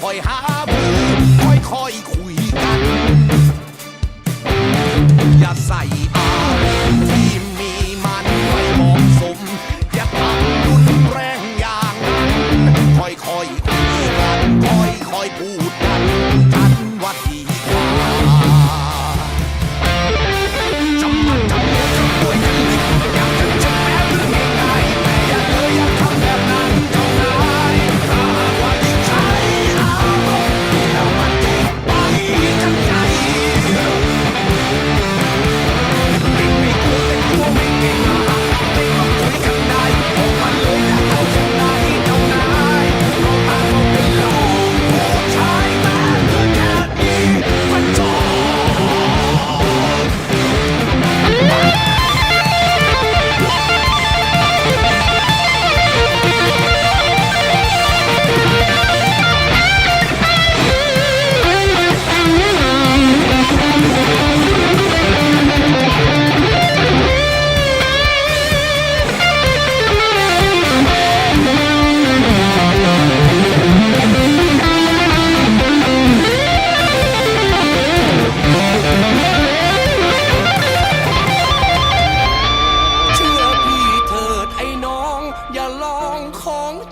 ค่อยหาเบอค่อยค่อยคุยกัน อย่าใส่อารมณ์ที่มีมันไม่เหมาะสม อย่าทำรุนแรงอย่างนั้นค่อยค่อยคุยกันค่อยค่อยพูดกัน ฉันว่าดี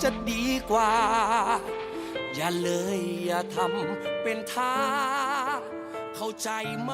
จะดีกว่า อย่าเลยอย่าทำเป็นท่าเข้าใจไหม